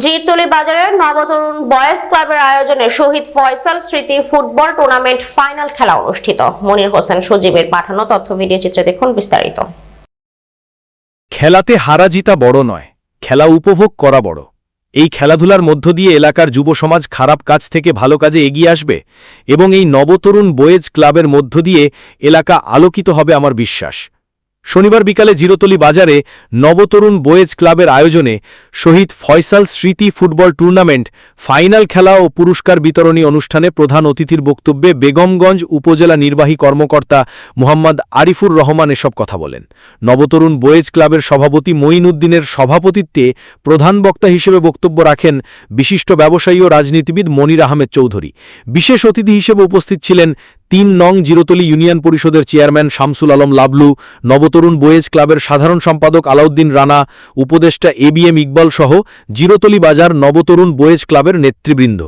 জিরতলি বাজারের নবতরুণ বয়েজ ক্লাবের আয়োজনে শহীদ ফয়সাল স্মৃতি ফুটবল টুর্নামেন্ট ফাইনাল খেলা অনুষ্ঠিত। মনির হোসেন সজীবের পাঠানো তথ্য ভিডিও চিত্রে দেখুন বিস্তারিত। খেলাতে হারা জিতা বড় নয়, খেলা উপভোগ করা বড়। এই খেলাধুলার মধ্য দিয়ে এলাকার যুব সমাজ খারাপ কাজ থেকে ভালো কাজে এগিয়ে আসবে এবং এই নবতরুণ বয়েজ ক্লাবের মধ্য দিয়ে এলাকা আলোকিত হবে আমার বিশ্বাস। শনিবার বিকালে জিরোতলি বাজারে নবতরুণ বয়েজ ক্লাবের আয়োজনে শহীদ ফয়সাল স্মৃতি ফুটবল টুর্নামেন্ট, ফাইনাল খেলা ও পুরস্কার বিতরণী অনুষ্ঠানে প্রধান অতিথির বক্তব্যে বেগমগঞ্জ উপজেলা নির্বাহী কর্মকর্তা মোহাম্মদ আরিফুর রহমান এসব কথা বলেন। নবতরুণ বয়েজ ক্লাবের সভাপতি মঈনউদ্দিনের সভাপতিত্বে প্রধান বক্তা হিসেবে বক্তব্য রাখেন বিশিষ্ট ব্যবসায়ী ও রাজনীতিবিদ মনির আহমেদ চৌধুরী। বিশেষ অতিথি হিসেবে উপস্থিত ছিলেন তিন নং জিরোতলি ইউনিয়ন পরিষদের চেয়ারম্যান শামসুল আলম লাবলু, নবতরুণ বয়েজ ক্লাবের সাধারণ সম্পাদক আলাউদ্দিন রানা, উপদেষ্টা এবিএম ইকবাল সহ জিরোতলি বাজার নবতরুণ বয়েজ ক্লাবের নেতৃবৃন্দ।